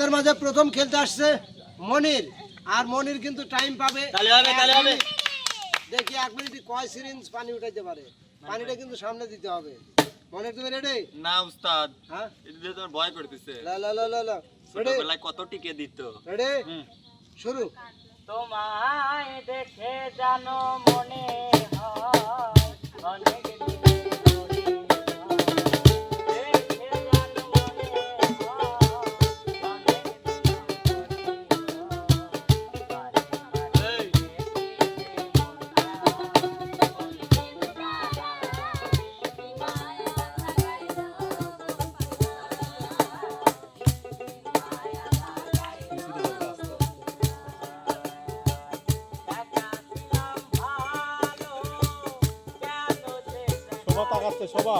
তার মাঝে প্রথম খেলতে আসছে মনির। আর মনির কিন্তু টাইম পাবে। দেখি এক মিনিট কয় সিরিঞ্জ পানি উঠাইতে পারে। পানিটা কিন্তু সামনে দিতে হবে। মনির তুমি রেডি না উস্তাদ। হ্যাঁ? এটা তোমার ভয় করতেছে। লা লা লা লা লা। কত টিকে দিত। রেডি শুরু। তোমায় দেখে জানো মনে হয় অনেক শোভা তাকাচ্ছে শোভা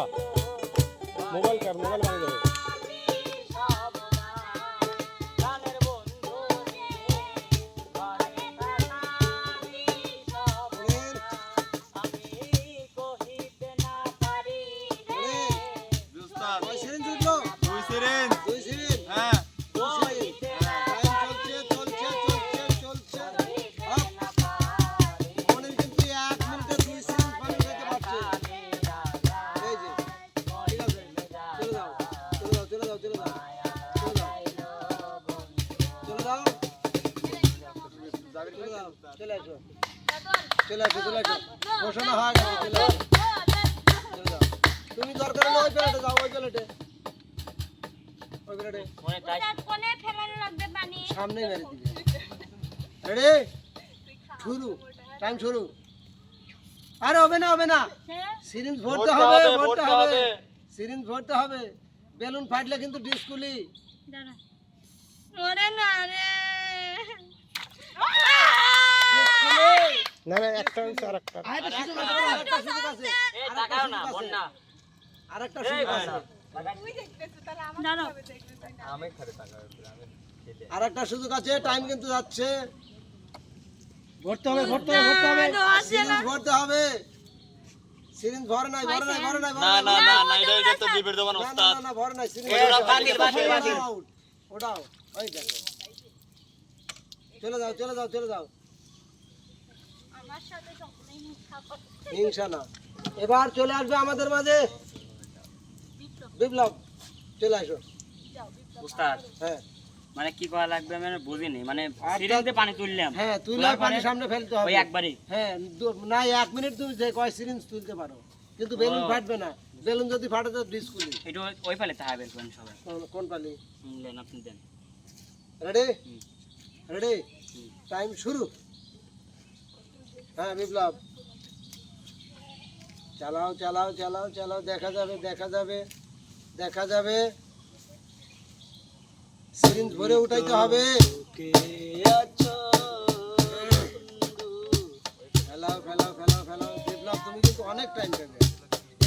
মোবাইল কার মোবাইল ভাঙে যাবে সামনেই মেরে দিবে। রেডি? শুরু। টাইম শুরু। আরে হবে না হবে না। সিরিঞ্জ ভরতে হবে ভরতে হবে। সিরিঞ্জ ভরতে হবে। বেলুন ফাটলে কিন্তু ডিসকুলি না রে। না না একটা আর একটা আরেকটা সুযোগ আছে। আরেকটা সুযোগ আছে আরেকটা সুযোগ আছে সুযোগ আছে টাইম কিন্তু যাচ্ছে। ভরতে হবে ভরতে হবে ভরতে হবে। সিরিঞ্জ ভরতে হবে। সিরিঞ্জ ভরে নাই ভরে নাই ভরে নাই না না না এটা এটা তো ভরে নাই, সিরিঞ্জ ওটা বাতিল, বাতিল, বাতিল। ওটাও, ওই দেখো। চলে যাও চলে যাও চলে যাও। আমার সাথে সকলেই হিংসা না এবার চলে আসবে আমাদের মাঝে। বিপ্লব চলে আসো। উস্তাদ হ্যাঁ। মানে কি করা লাগবে আমি বুঝিনি মানে সিরিঞ্জে পানি তুললাম। হ্যাঁ তুলে পানি সামনে ফেলতে হবে। ওই একবারই। হ্যাঁ না এক মিনিট তুমি যে কয় সিরিঞ্জ তুলতে পারো। কিন্তু বেলুন ফাটবে না। বেলুন যদি ফাটে তো ডিসকুলি এটা ওই- বের করেন সবাই কোন পালি দেন আপনি দেন। রেডি রেডি টাইম শুরু। হ্যাঁ বিপ্লব। চালাও চালাও চালাও চালাও দেখা যাবে দেখা যাবে। দেখা যাবে। সিরিঞ্জ ভরে উঠাইতে হবে। ফেলাও ফেলাও ফেলাও ফেলাও। তুমি কিন্তু অনেক টাইম পাবে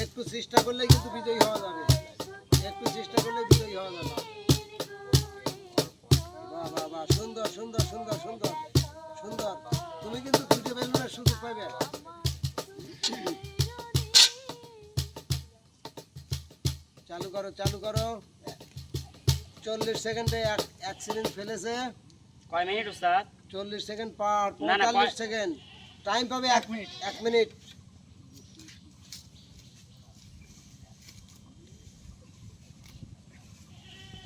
একটু চেষ্টা করলে কিন্তু বিজয়ী হওয়া যাবে। একটু চেষ্টা করলে বিজয়ী হওয়া যাবে। বাহ বাহ বাহ। সুন্দর সুন্দর সুন্দর সুন্দর। সুন্দর। তুমি কিন্তু দুটো বেলুনের সুযোগ পাবে চালু করো চালু করো। চল্লিশ সেকেন্ডে সিরিঞ্জ ফেলেছে। কয় মিনিট উস্তাদ? চল্লিশ সেকেন্ড পার পঁয়তাল্লিশ সেকেন্ড। টাইম পাবে এক মিনিট। এক মিনিট।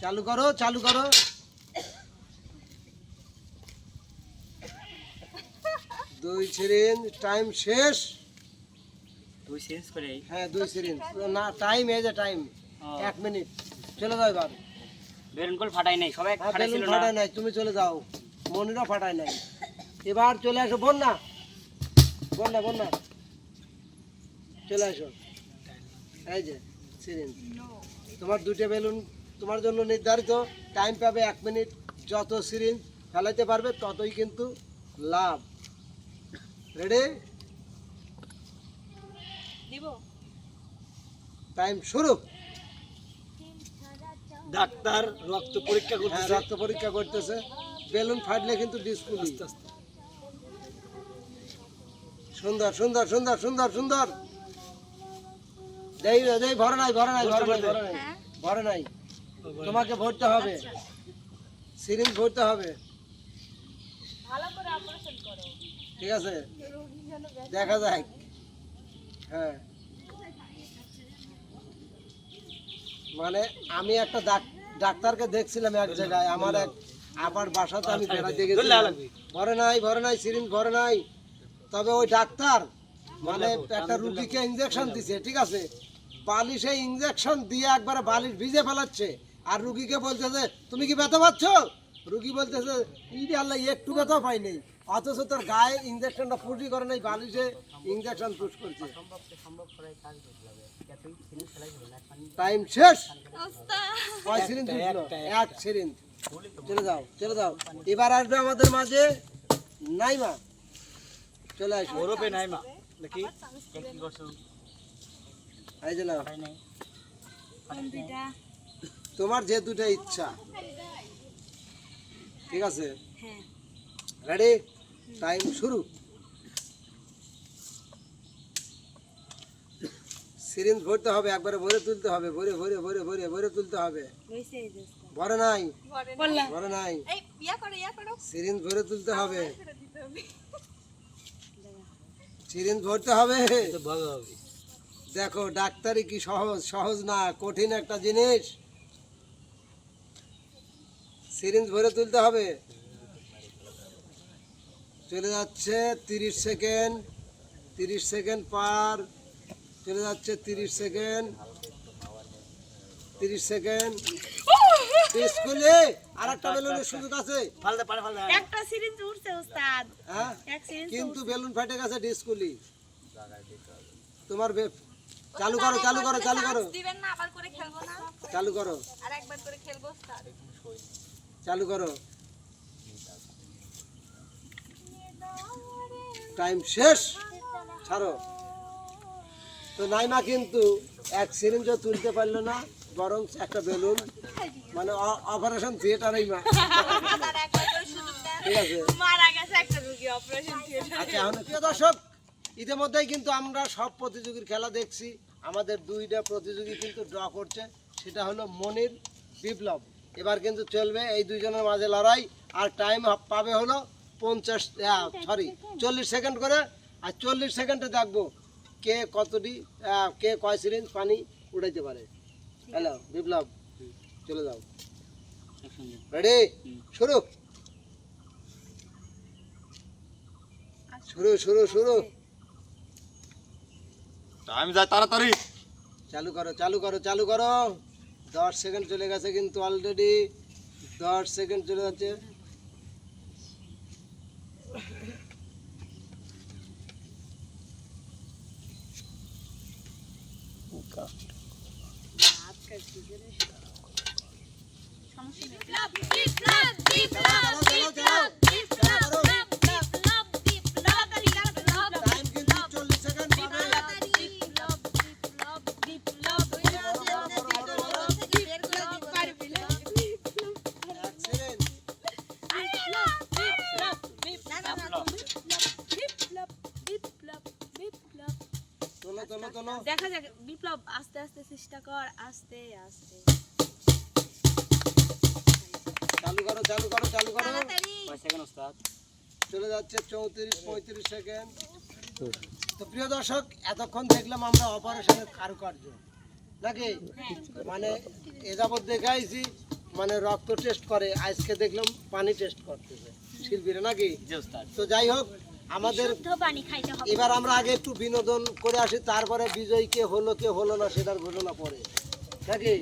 চালু করো চালু করো। দুই সিরিঞ্জ টাইম শেষ। তুই চেঞ্জ করে হ্যাঁ দুই সিরিঞ্জ না টাইম এই যে টাইম এক মিনিট। চলে যাও এবার। বেলুন ফাটাই নাই সবাই হ্যাঁ, ফাটাইছিল বেলুন না। ফাটায় নাই তুমি চলে যাও। মনিরও ফাটায় নাই। এবার চলে আসো বন্যা। বন্যা বন্যা। চলে আসো। এই যে সিরিঞ্জ। তোমার দুটো বেলুন তোমার জন্য নির্ধারিত। টাইম পাবে এক মিনিট। যত সিরিঞ্জ ফেলাইতে পারবে ততই কিন্তু লাভ। রেডি দিব। টাইম শুরু। ডাক্তার রক্ত পরীক্ষা হ্যাঁ রক্ত পরীক্ষা করতেছে। বেলুন ফাটলে কিন্তু ডিসকুলি সুন্দর সুন্দর সুন্দর সুন্দর সুন্দর। দেই দেই ভরে নাই ভরে নাই ভরে নাই ভরে নাই। ভরে নাই। তোমাকে ভরতে হবে। সিরিঞ্জ ভরতে হবে। ভালো করে অপারেশন করো। ঠিক আছে? দেখা যায় হ্যাঁ। মানে আমি একটা ডাক- ডাক্তারকে দেখছিলাম এক জায়গায় আমার এক আবার বাসাতে আমি বেড়াতে গেছিলাম ভরে নাই ভরে নাই সিরিঞ্জ ভরে নাই। তবে ওই ডাক্তার মানে একটা রুগীকে ইঞ্জেকশন দিছে ঠিক আছে? বালিশে ইঞ্জেকশন দিয়ে একবারে বালিশ ভিজে ফেলাচ্ছে। আর রুগীকে বলতেছে তুমি কি ব্যথা পাচ্ছ? রুগী বলতেছে ইডি আল্লাহ একটু ব্যথা পাই নেই। অথচ তোর গায়ে ইঞ্জেকশনটা পুটি করে নাই বালিশে ইঞ্জেকশন পুশ করছে। টাইম শেষ। কয় সিরিঞ্জ এক সিরিঞ্জ। চলে যাও চলে যাও। এবার আসবে আমাদের মাঝে নাইমা। চলে আসো। ওরপে নাই মা দেখি কি করছ? নাই। দুইটা তোমার যে দুটা ইচ্ছা। ঠিক আছে? হ্যাঁ। রেডি টাইম শুরু। সিরিঞ্জ ভরতে হবে একবারে ভরে তুলতে হবে ভরে ভরে ভরে ভরে ভরে তুলতে হবে। ভরে নাই? ভরে নাই? এই করো করো। সিরিঞ্জ ভরে তুলতে হবে। সিরিঞ্জ ভরতে হবে? দেখো ডাক্তারি কি সহজ? সহজ না কঠিন একটা জিনিস। সিরিঞ্জ ভরে তুলতে হবে। চলে যাচ্ছে তিরিশ সেকেন্ড তিরিশ সেকেন্ড পার। চলে যাচ্ছে তিরিশ সেকেন্ড। তিরিশ সেকেন্ড। স্কুলে আর একটা বেলুনের সুযোগ আছে। ফালদা পারে ফালদা একটা সিরিঞ্জ উঠছে ওস্তাদ। হ্যাঁ? কিন্তু বেলুন ফাটে গেছে ডিসকুলি। তোমার চালু করো চালু করো চালু করো। দিবেন না আবার করে খেলব না? চালু করো আর একবার করে খেলব ওস্তাদ। চালু করো। টাইম শেষ। ছাড়ো। তো নাইমা কিন্তু এক সিরিঞ্জও তুলতে পারল না, বরং একটা বেলুন মানে অপারেশন থিয়েটারেই মা আর একবার করে সুযোগ দেন ঠিক আছে। থিয়েটার আচ্ছা এখন দর্শক, ইতিমধ্যেই কিন্তু আমরা সব প্রতিযোগীর খেলা দেখছি। আমাদের দুইটা প্রতিযোগী কিন্তু ড্র করছে, সেটা হলো মনির, বিপ্লব। এবার কিন্তু চলবে এই দুইজনের মাঝে লড়াই, আর টাইম পাবে হলো পঞ্চাশ সরি চল্লিশ সেকেন্ড করে। আর চল্লিশ সেকেন্ডে দেখব কে কতটি কে কয় সিরিঞ্জ পানি উঠাইতে পারে? হ্যালো বিপ্লব চলে যাও। রেডি শুরু। শুরু শুরু শুরু। টাইম যায় তাড়াতাড়ি। চালু করো চালু করো চালু করো। দশ সেকেন্ড চলে গেছে কিন্তু অলরেডি দশ সেকেন্ড চলে যাচ্ছে। দেখা যাক। বিপ্লব আস্তে আস্তে চেষ্টা কর আস্তে আস্তে। চালু করো চালু করো চালু করো। কয় সেকেন্ড ওস্তাদ? চলে যাচ্ছে চৌত্রিশ পঁয়ত্রিশ সেকেন্ড তো প্রিয় দর্শক এতক্ষণ দেখলাম আমরা অপারেশনের কারুকার্য। নাকি? মানে এ যাবৎ দেখাইছি মানে রক্ত টেস্ট করে আজকে দেখলাম পানি টেস্ট করতেছে। শিল্পীরা নাকি? তো যাই হোক আমাদের এবার আমরা আগে একটু বিনোদন করে আসি তারপরে বিজয় কে হলো কে হলো না সেটার ঘোষণা পরে। নাকি?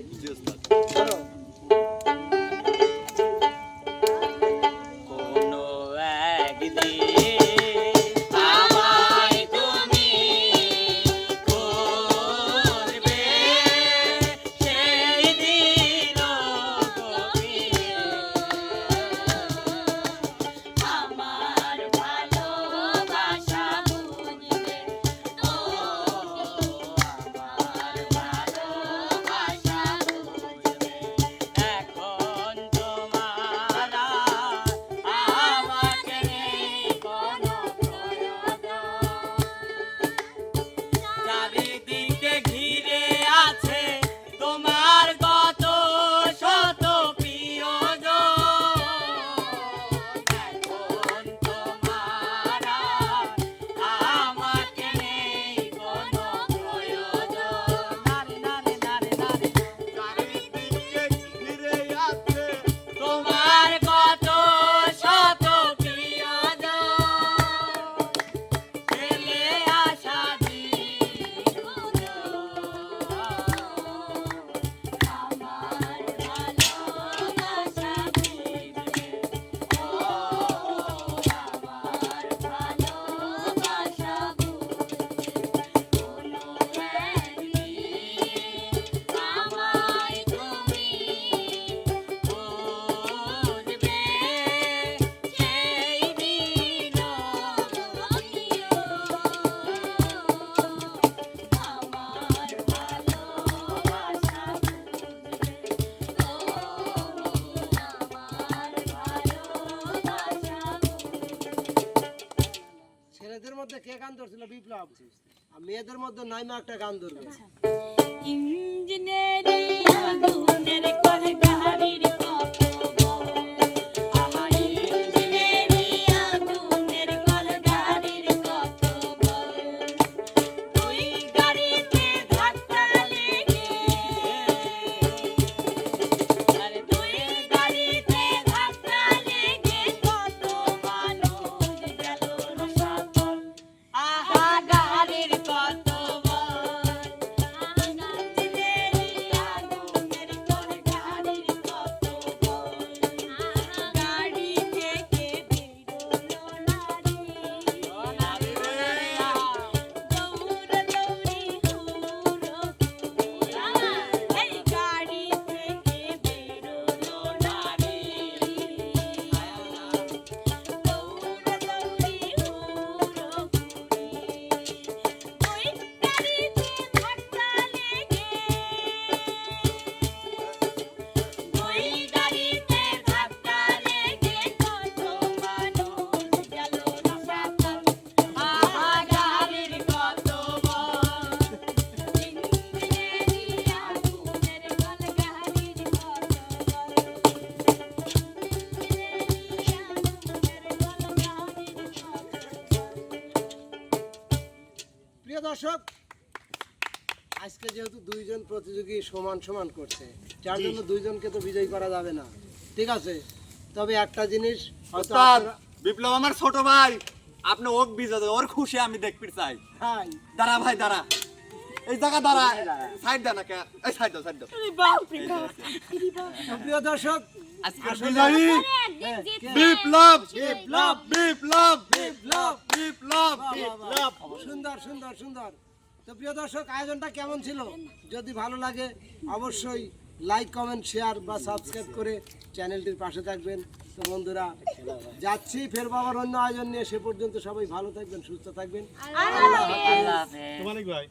আর মেয়েদের মধ্যে নাইমা একটা গান ধরবে। ইঞ্জিনিয়ারিং আগুনের কলে গাড়ির দর্শক আজকে যেহেতু দুইজন প্রতিযোগী সমান সমান করছে যার জন্য দুইজনকে তো বিজয়ী করা যাবে না। ঠিক আছে? তবে একটা জিনিস বিপ্লব আমার ছোট ভাই। আপনি ওক বিজয় ওর খুশি আমি দেখতে চাই। দাঁড়া ভাই দাঁড়া। এই জায়গা দাঁড়া। সাইড দাও না কে এই সাইড দাও সাইড দাও। প্রিয় দর্শক আজকে আসলে- বিজয়ী কে? বিপ্লব বিপ্লব, বিপ্লব বিপ্লব, বিপ্লব বিপ্লব। সুন্দর সুন্দর সুন্দর। তো প্রিয় দর্শক আয়োজনটা কেমন ছিল? যদি ভালো লাগে অবশ্যই লাইক কমেন্ট শেয়ার বা সাবস্ক্রাইব করে চ্যানেলটির পাশে থাকবেন। তো বন্ধুরা যাচ্ছি ফের বাবার অন্য আয়োজন নিয়ে। সে পর্যন্ত সবাই ভালো থাকবেন সুস্থ থাকবেন। তোমার ভাই?